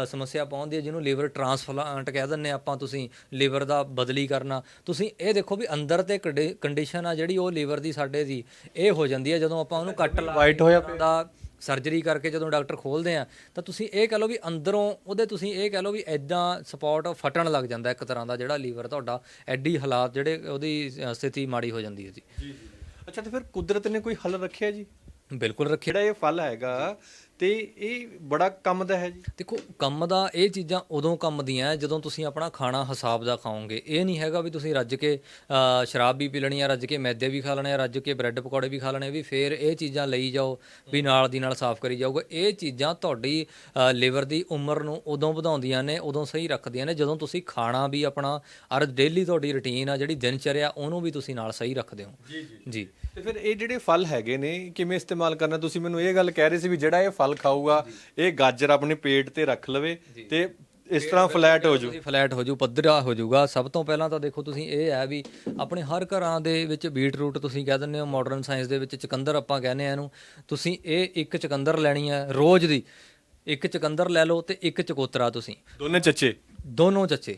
ਸਮੱਸਿਆ ਪਹੁੰਚਦੀ ਹੈ ਜਿਹਨੂੰ ਲੀਵਰ ਟ੍ਰਾਂਸਪਲਾਂਟ ਕਹਿ ਦਿੰਦੇ ਆਪਾਂ ਤੁਸੀਂ ਲੀਵਰ ਦਾ ਬਦਲੀ ਕਰਨਾ ਤੁਸੀਂ ਇਹ ਦੇਖੋ ਵੀ ਅੰਦਰ ਤੇ ਕੰਡੀਸ਼ਨ ਆ ਜਿਹੜੀ ਉਹ ਲੀਵਰ ਦੀ ਸਾਡੇ ਦੀ ਇਹ ਹੋ ਜਾਂਦੀ ਹੈ ਜਦੋਂ ਆਪਾਂ ਉਹਨੂੰ ਕੱਟ ਲਾ ਵਾਈਟ ਹੋਇਆ ਦਾ ਸਰਜਰੀ ਕਰਕੇ ਜਦੋਂ ਡਾਕਟਰ ਖੋਲਦੇ ਆ ਤਾਂ ਤੁਸੀਂ ਇਹ ਕਹ ਲਓ ਵੀ ਅੰਦਰੋਂ ਉਹਦੇ ਤੁਸੀਂ ਇਹ ਕਹ ਲਓ ਵੀ ਐਦਾਂ ਸਪੌਟ ਫਟਣ ਲੱਗ ਜਾਂਦਾ ਇੱਕ ਤਰ੍ਹਾਂ ਦਾ ਜਿਹੜਾ ਲੀਵਰ ਤੁਹਾਡਾ ਐਡੀ ਹਾਲਾਤ ਜਿਹੜੇ ਉਹਦੀ ਸਥਿਤੀ ਮਾੜੀ ਹੋ ਜਾਂਦੀ ਹੈ ਜੀ। ਅੱਛਾ ਤੇ ਫਿਰ ਕੁਦਰਤ ਨੇ ਕੋਈ ਹੱਲ ਰੱਖਿਆ ਜੀ? ਬਿਲਕੁਲ ਰੱਖਿਆ। ਜਿਹੜਾ ਇਹ ਫਲ ਹੈਗਾ ਤੇ ਇਹ ਬੜਾ ਕੰਮ ਦਾ ਹੈ ਜੀ। ਦੇਖੋ ਕੰਮ ਦਾ ਇਹ ਚੀਜ਼ਾਂ ਉਦੋਂ ਕੰਮ ਦੀਆਂ ਜਦੋਂ ਤੁਸੀਂ ਆਪਣਾ ਖਾਣਾ ਹਿਸਾਬ ਦਾ ਖਾਓਗੇ। ਇਹ ਨਹੀਂ ਹੈਗਾ ਵੀ ਤੁਸੀਂ ਰੱਜ ਕੇ ਸ਼ਰਾਬ ਵੀ ਪੀ ਲੈਣੀ ਆ ਰੱਜ ਕੇ ਮੈਦੇ ਵੀ ਖਾ ਲੈਣੇ ਆ ਰੱਜ ਕੇ ਬ੍ਰੈਡ ਪਕੌੜੇ ਵੀ ਖਾ ਲੈਣੇ ਵੀ ਫੇਰ ਇਹ ਚੀਜ਼ਾਂ ਲਈ ਜਾਓ ਵੀ ਨਾਲ ਦੀ ਨਾਲ ਸਾਫ਼ ਕਰੀ ਜਾਓਗੇ। ਇਹ ਚੀਜ਼ਾਂ ਤੁਹਾਡੀ ਲਿਵਰ ਦੀ ਉਮਰ ਨੂੰ ਉਦੋਂ ਵਧਾਉਂਦੀਆਂ ਨੇ ਉਦੋਂ ਸਹੀ ਰੱਖਦੀਆਂ ਨੇ ਜਦੋਂ ਤੁਸੀਂ ਖਾਣਾ ਵੀ ਆਪਣਾ ਅਰ ਡੇਲੀ ਤੁਹਾਡੀ ਰੁਟੀਨ ਆ ਜਿਹੜੀ ਦਿਨਚਰਿਆ ਉਹਨੂੰ ਵੀ ਤੁਸੀਂ ਨਾਲ ਸਹੀ ਰੱਖਦੇ ਹੋ। ਜੀ। ਜੀ। ਤੇ ਫਿਰ ਇਹ ਜਿਹੜੇ ਫਲ ਹੈਗੇ ਨੇ ਕਿਵੇਂ ਇਸਤੇਮਾਲ ਕਰਨਾ? ਤੁਸੀਂ ਮੈਨੂੰ ਇਹ ਗੱਲ ਕਹਿ ਰਹੇ ਸੀ ਵੀ ਜਿਹੜਾ ਇਹ ਫਲ ਖਾਊਗਾ ਇਹ ਗਾਜਰ ਆਪਣੇ ਪੇਟ ਤੇ ਰੱਖ ਲਵੇ ਤੇ ਇਸ ਤਰ੍ਹਾਂ ਫਲੈਟ ਹੋ ਜੂ। ਫਲੈਟ ਹੋ ਜੂ ਪੱਧਰਾ ਹੋ ਜਾਊਗਾ ਸਭ ਤੋਂ ਪਹਿਲਾਂ ਤਾਂ ਦੇਖੋ ਤੁਸੀਂ ਇਹ ਹੈ ਵੀ ਆਪਣੇ ਹਰ ਘਰਾਂ ਦੇ ਵਿੱਚ ਬੀਟਰੂਟ ਤੁਸੀਂ ਕਹਿ ਦਿੰਦੇ ਹੋ ਮਾਡਰਨ ਸਾਇੰਸ ਦੇ ਵਿੱਚ ਚਕੰਦਰ ਆਪਾਂ ਕਹਿੰਦੇ ਆ ਇਹਨੂੰ। ਤੁਸੀਂ ਇਹ ਇੱਕ ਚਕੰਦਰ ਲੈਣੀ ਹੈ ਰੋਜ਼ ਦੀ। ਇੱਕ ਚਕੰਦਰ ਲੈ ਲਓ ਤੇ ਇੱਕ ਚਕੋਤਰਾ ਤੁਸੀਂ। ਦੋਨੇ ਚੱਚੇ? ਦੋਨੋਂ ਚੱਚੇ।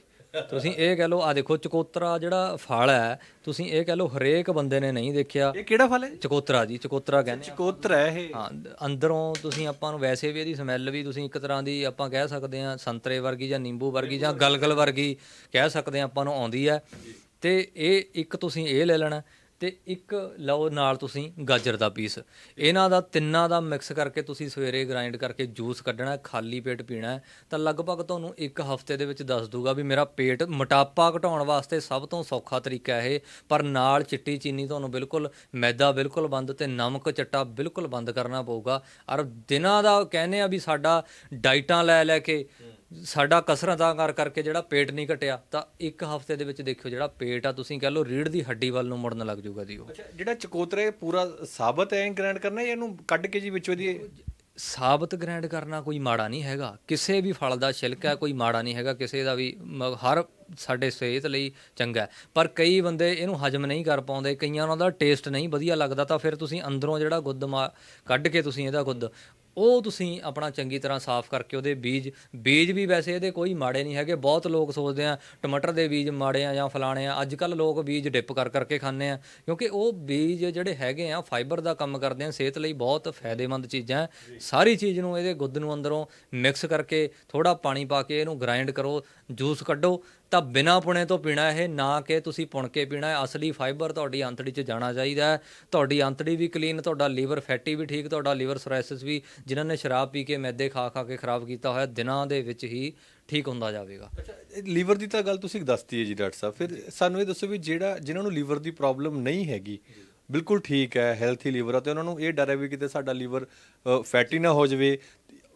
ਤੁਸੀਂ ਇਹ ਕਹਿ ਲਓ ਆ ਦੇਖੋ ਚਕੋਤਰਾ ਜਿਹੜਾ ਫਲ ਹੈ ਤੁਸੀਂ ਇਹ ਕਹਿ ਲਓ ਹਰੇਕ ਬੰਦੇ ਨੇ ਨਹੀਂ ਦੇਖਿਆ। ਇਹ ਕਿਹੜਾ ਫਲ ਹੈ ਚਕੋਤਰਾ ਜੀ ਚਕੋਤਰਾ ਕਹਿੰਦੇ ਆ। ਚਕੋਤਰ ਹੈ ਇਹ। ਹਾਂ ਅੰਦਰੋਂ ਤੁਸੀਂ ਆਪਾਂ ਨੂੰ ਵੈਸੇ ਵੀ ਇਹਦੀ ਸਮੈਲ ਵੀ ਤੁਸੀਂ ਇੱਕ ਤਰ੍ਹਾਂ ਦੀ ਆਪਾਂ ਕਹਿ ਸਕਦੇ ਹਾਂ ਸੰਤਰੇ ਵਰਗੀ ਜਾਂ ਨਿੰਬੂ ਵਰਗੀ ਜਾਂ ਗਲਗਲ ਵਰਗੀ ਕਹਿ ਸਕਦੇ ਹਾਂ ਆਪਾਂ ਨੂੰ ਆਉਂਦੀ ਹੈ। ਤੇ ਇਹ ਇੱਕ ਤੁਸੀਂ ਇਹ ਲੈ ਲੈਣਾ ਤੇ ਇੱਕ ਲਓ ਨਾਲ ਤੁਸੀਂ ਗਾਜਰ ਦਾ ਪੀਸ। ਇਹਨਾਂ ਦਾ ਤਿੰਨਾਂ ਦਾ ਮਿਕਸ ਕਰਕੇ ਤੁਸੀਂ ਸਵੇਰੇ ਗ੍ਰਾਈਂਡ ਕਰਕੇ ਜੂਸ ਕੱਢਣਾ, ਖਾਲੀ ਪੇਟ ਪੀਣਾ ਤਾਂ ਲਗਭਗ ਤੁਹਾਨੂੰ ਇੱਕ ਹਫ਼ਤੇ ਦੇ ਵਿੱਚ ਦੱਸ ਦੂਗਾ ਵੀ ਮੇਰਾ ਪੇਟ ਮੋਟਾਪਾ ਘਟਾਉਣ ਵਾਸਤੇ ਸਭ ਤੋਂ ਸੌਖਾ ਤਰੀਕਾ ਇਹ, ਪਰ ਨਾਲ ਚਿੱਟੀ ਚੀਨੀ ਤੁਹਾਨੂੰ ਬਿਲਕੁਲ ਮੈਦਾ ਬਿਲਕੁਲ ਬੰਦ ਤੇ ਨਮਕ ਚੱਟਾ ਬਿਲਕੁਲ ਬੰਦ ਕਰਨਾ ਪਊਗਾ। ਔਰ ਦਿਨਾਂ ਦਾ ਕਹਿੰਦੇ ਆ ਵੀ ਸਾਡਾ ਡਾਈਟਾਂ ਲੈ ਲੈ ਕੇ ਸਾਡਾ ਕਸਰਤਾਂ ਕਰ ਕਰਕੇ ਜਿਹੜਾ ਪੇਟ ਨਹੀਂ ਘਟਿਆ ਤਾਂ ਇੱਕ ਹਫ਼ਤੇ ਦੇ ਵਿੱਚ ਦੇਖਿਓ ਜਿਹੜਾ ਪੇਟ ਆ ਤੁਸੀਂ ਕਹਿ ਲਓ ਰੀੜ ਦੀ ਹੱਡੀ ਵੱਲ ਨੂੰ ਮੁੜਨ ਲੱਗ ਜਾਊਗਾ ਜੀ ਉਹ। ਅੱਛਾ ਜਿਹੜਾ ਚਕੋਤਰਾ ਪੂਰਾ ਸਾਬਤ ਹੈ ਗ੍ਰਾਈਂਡ ਕਰਨਾ ਜਾਂ ਇਹਨੂੰ ਕੱਢ ਕੇ ਜੀ ਵਿੱਚੋਂ ਦੀ ਸਾਬਤ ਗ੍ਰਾਈਂਡ ਕਰਨਾ ਕੋਈ ਮਾੜਾ ਨਹੀਂ ਹੈਗਾ। ਕਿਸੇ ਵੀ ਫਲ ਦਾ ਛਿਲਕਾ ਕੋਈ ਮਾੜਾ ਨਹੀਂ ਹੈਗਾ। ਕਿਸੇ ਦਾ ਵੀ ਮ- ਹਰ ਸਾਡੇ ਸਿਹਤ ਲਈ ਚੰਗਾ ਹੈ। ਪਰ ਕਈ ਬੰਦੇ ਇਹਨੂੰ ਹਜਮ ਨਹੀਂ ਕਰ ਪਾਉਂਦੇ ਕਈਆਂ ਨੂੰ ਉਹਦਾ ਟੇਸਟ ਨਹੀਂ ਵਧੀਆ ਲੱਗਦਾ ਤਾਂ ਫਿਰ ਤੁਸੀਂ ਅੰਦਰੋਂ ਜਿਹੜਾ ਗੁੱਦ ਮਾ- ਕੱਢ ਕੇ ਤੁਸੀਂ ਇਹਦਾ ਗੁੱਦ ਉਹ ਤੁਸੀਂ ਆਪਣਾ ਚੰਗੀ ਤਰ੍ਹਾਂ ਸਾਫ਼ ਕਰਕੇ ਉਹਦੇ ਬੀਜ ਬੀਜ ਵੀ ਵੈਸੇ ਇਹਦੇ ਕੋਈ ਮਾੜੇ ਨਹੀਂ ਹੈਗੇ ਬਹੁਤ ਲੋਕ ਸੋਚਦੇ ਆ ਟਮਾਟਰ ਦੇ ਬੀਜ ਮਾੜੇ ਆ ਜਾਂ ਫਲਾਣੇ ਆ ਅੱਜ ਕੱਲ ਲੋਕ ਬੀਜ ਡਿਪ ਕਰ ਕਰਕੇ ਖਾਂਦੇ ਆ ਕਿਉਂਕਿ ਉਹ ਬੀਜ ਜਿਹੜੇ ਹੈਗੇ ਆ ਫਾਈਬਰ ਦਾ ਕੰਮ ਕਰਦੇ ਆ ਸਿਹਤ ਲਈ ਬਹੁਤ ਫਾਇਦੇਮੰਦ ਚੀਜ਼ਾਂ। ਸਾਰੀ ਚੀਜ਼ ਨੂੰ ਇਹਦੇ ਗੁੱਦ ਨੂੰ ਅੰਦਰੋਂ ਮਿਕਸ ਕਰਕੇ ਥੋੜਾ ਪਾਣੀ ਪਾ ਕੇ ਇਹਨੂੰ ਗ੍ਰਾਈਂਡ ਕਰੋ ਜੂਸ ਕੱਢੋ ਤਾਂ ਬਿਨਾਂ ਪੁਣੇ ਤੋਂ ਪੀਣਾ ਇਹ, ਨਾ ਕਿ ਤੁਸੀਂ ਪੁਣ ਕੇ ਪੀਣਾ ਹੈ ਅਸਲੀ ਫਾਈਬਰ ਤੁਹਾਡੀ ਅੰਤੜੀ 'ਚ ਜਾਣਾ ਚਾਹੀਦਾ ਹੈ। ਤੁਹਾਡੀ ਅੰਤੜੀ ਵੀ ਕਲੀਨ ਤੁਹਾਡਾ ਲੀਵਰ ਫੈਟੀ ਵੀ ਠੀਕ, ਤੁਹਾਡਾ ਲੀਵਰ ਸੋਰਾਇਸਿਸ ਵੀ। ਜਿਨ੍ਹਾਂ ਨੇ ਸ਼ਰਾਬ ਪੀ ਕੇ ਮੈਦੇ ਖਾ ਖਾ ਕੇ ਖਰਾਬ ਕੀਤਾ ਹੋਇਆ, ਦਿਨਾਂ ਦੇ ਵਿੱਚ ਹੀ ਠੀਕ ਹੁੰਦਾ ਜਾਵੇਗਾ। ਅੱਛਾ ਲੀਵਰ ਦੀ ਤਾਂ ਗੱਲ ਤੁਸੀਂ ਦੱਸਤੀ ਹੈ ਜੀ ਡਾਕਟਰ ਸਾਹਿਬ। ਫਿਰ ਸਾਨੂੰ ਇਹ ਦੱਸੋ ਵੀ ਜਿਹੜਾ, ਜਿਨ੍ਹਾਂ ਨੂੰ ਲੀਵਰ ਦੀ ਪ੍ਰੋਬਲਮ ਨਹੀਂ ਹੈਗੀ, ਬਿਲਕੁਲ ਠੀਕ ਹੈ ਹੈਲਥੀ ਲੀਵਰ ਆ ਤੇ ਉਹਨਾਂ ਨੂੰ ਇਹ ਡਰ ਹੈ ਵੀ ਕਿਤੇ ਸਾਡਾ ਲੀਵਰ ਫੈਟੀ ਨਾ ਹੋ ਜਾਵੇ।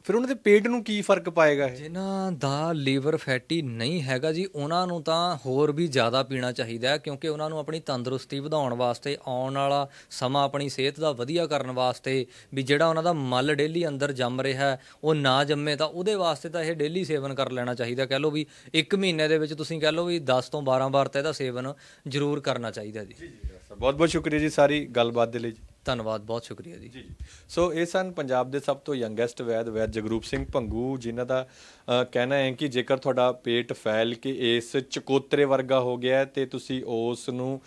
ਫਿਰ ਉਹਨਾਂ ਦੇ ਪੇਟ ਨੂੰ ਕੀ ਫ਼ਰਕ ਪਾਏਗਾ ਇਹ? ਜਿਨ੍ਹਾਂ ਦਾ ਲੀਵਰ ਫੈਟੀ ਨਹੀਂ ਹੈਗਾ ਜੀ ਉਹਨਾਂ ਨੂੰ ਤਾਂ ਹੋਰ ਵੀ ਜ਼ਿਆਦਾ ਪੀਣਾ ਚਾਹੀਦਾ ਹੈ ਕਿਉਂਕਿ ਉਹਨਾਂ ਨੂੰ ਆਪਣੀ ਤੰਦਰੁਸਤੀ ਵਧਾਉਣ ਵਾਸਤੇ ਆਉਣ ਵਾਲਾ ਸਮਾਂ ਆਪਣੀ ਸਿਹਤ ਦਾ ਵਧੀਆ ਕਰਨ ਵਾਸਤੇ ਵੀ ਜਿਹੜਾ ਉਹਨਾਂ ਦਾ ਮਲ ਡੇਲੀ ਅੰਦਰ ਜੰਮ ਰਿਹਾ ਹੈ, ਉਹ ਨਾ ਜੰਮੇ ਤਾਂ ਉਹਦੇ ਵਾਸਤੇ ਤਾਂ ਇਹ ਡੇਲੀ ਸੇਵਨ ਕਰ ਲੈਣਾ ਚਾਹੀਦਾ। ਕਹਿ ਲਓ ਵੀ ਇੱਕ ਮਹੀਨੇ ਦੇ ਵਿੱਚ ਤੁਸੀਂ ਕਹਿ ਲਓ ਵੀ 10 ਤੋਂ 12 ਵਾਰ ਤਾਂ ਇਹਦਾ ਸੇਵਨ ਜ਼ਰੂਰ ਕਰਨਾ ਚਾਹੀਦਾ ਜੀ। ਬਹੁਤ ਬਹੁਤ ਸ਼ੁਕਰੀਆ ਜੀ ਸਾਰੀ ਗੱਲਬਾਤ ਦੇ ਲਈ ਜੀ। ਧੰਨਵਾਦ, ਬਹੁਤ ਸ਼ੁਕਰੀਆ ਜੀ। ਜੀ ਸੋ ਇਹ ਸਨ ਪੰਜਾਬ ਦੇ ਸਭ ਤੋਂ ਯੰਗੈਸਟ ਵੈਦ ਵੈਦ ਜਗਰੂਪ ਸਿੰਘ ਭੰਗੂ, ਜਿਨ੍ਹਾਂ ਦਾ ਕਹਿਣਾ ਹੈ ਕਿ ਜੇਕਰ ਤੁਹਾਡਾ ਪੇਟ ਫੈਲ ਕੇ ਇਸ ਚਕੋਤਰੇ ਵਰਗਾ ਹੋ ਗਿਆ ਹੈ ਤੇ ਤੁਸੀਂ ਉਸ ਨੂੰ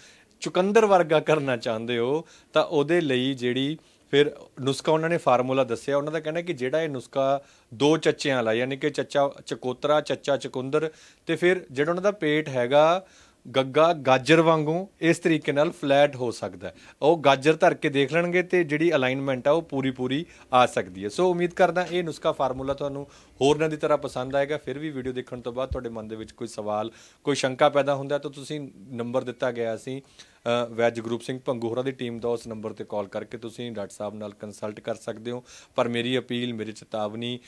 ਚੁਕੰਦਰ ਵਰਗਾ ਕਰਨਾ ਚਾਹੁੰਦੇ ਹੋ, ਤਾਂ ਉਹਦੇ ਲਈ ਜਿਹੜੀ ਫਿਰ ਨੁਸਖਾ ਉਹਨਾਂ ਨੇ ਫਾਰਮੂਲਾ ਦੱਸਿਆ, ਉਹਨਾਂ ਦਾ ਕਹਿਣਾ ਕਿ ਜਿਹੜਾ ਇਹ ਨੁਸਖਾ ਦੋ ਚੱਚਿਆਂ ਵਾਲਾ, ਯਾਨੀ ਕਿ ਚੱਚਾ ਚਕੋਤਰਾ, ਚੱਚਾ ਚਕੁੰਦਰ ਤੇ ਫਿਰ ਜਿਹੜਾ ਉਹਨਾਂ ਦਾ ਪੇਟ ਹੈਗਾ ਗੱਗਾ ਗਾਜਰ ਵਾਂਗੂ ਇਸ ਤਰੀਕੇ ਨਾਲ ਫਲੈਟ ਹੋ ਸਕਦਾ ਹੈ। ਉਹ ਗਾਜਰ ਧਰ ਕੇ ਦੇਖ ਲੈਣਗੇ ਤੇ ਜਿਹੜੀ ਅਲਾਈਨਮੈਂਟ ਆ ਉਹ ਪੂਰੀ ਪੂਰੀ ਆ ਸਕਦੀ ਹੈ। ਸੋ ਉਮੀਦ ਕਰਦਾ ਇਹ ਨੁਸਖਾ ਫਾਰਮੂਲਾ ਤੁਹਾਨੂੰ ਹੋਰਨਾਂ ਦੀ ਤਰ੍ਹਾਂ ਪਸੰਦ ਆਏਗਾ। ਫਿਰ ਵੀ ਵੀਡੀਓ ਦੇਖਣ ਤੋਂ ਬਾਅਦ ਤੁਹਾਡੇ ਮਨ ਦੇ ਵਿੱਚ ਕੋਈ ਸਵਾਲ, ਕੋਈ ਸ਼ੰਕਾ ਪੈਦਾ ਹੁੰਦਾ ਤਾਂ ਤੁਸੀਂ ਨੰਬਰ ਦਿੱਤਾ ਗਿਆ ਸੀ। ਅ, ਵੈਦ ਗਰੁੱਪ ਸਿੰਘ ਭੰਗੂ ਹੋਰਾਂ ਦੀ ਟੀਮ ਦਾ ਉਸ ਨੰਬਰ ਤੇ ਕਾਲ ਕਰਕੇ ਤੁਸੀਂ ਡਾਕਟਰ ਸਾਹਿਬ ਨਾਲ ਕੰਸਲਟ ਕਰ ਸਕਦੇ ਹੋ। ਪਰ ਮੇਰੀ ਅਪੀਲ ਮੇਰੀ ਚੇਤਾਵਨੀ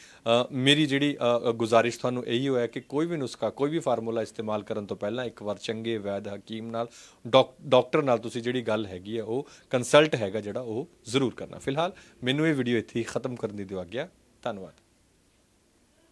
ਮੇਰੀ ਜਿਹੜੀ ਗੁਜ਼ਾਰਿਸ਼ ਤੁਹਾਨੂੰ ਇਹੀ ਹੋਇਆ ਕਿ ਕੋਈ ਵੀ ਨੁਸਖਾ ਕੋਈ ਵੀ ਫਾਰਮੂਲਾ ਇਸਤੇਮਾਲ ਕਰਨ ਤੋਂ ਪਹਿਲਾਂ ਇੱਕ ਵਾਰ ਚੰਗੇ ਵੈਦ ਹਕੀਮ ਨਾਲ ਡਾਕ- ਡਾਕਟਰ ਨਾਲ ਤੁਸੀਂ ਜਿਹੜੀ ਗੱਲ ਹੈਗੀ ਆ ਉਹ ਕੰਸਲਟ ਹੈਗਾ ਜਿਹੜਾ ਉਹ ਜ਼ਰੂਰ ਕਰਨਾ। ਫਿਲਹਾਲ ਮੈਨੂੰ ਇਹ ਵੀਡੀਓ ਇੱਥੇ ਹੀ ਖਤਮ ਕਰਨ ਦੀ ਦਿਓ ਆਗਿਆ। ਧੰਨਵਾਦ।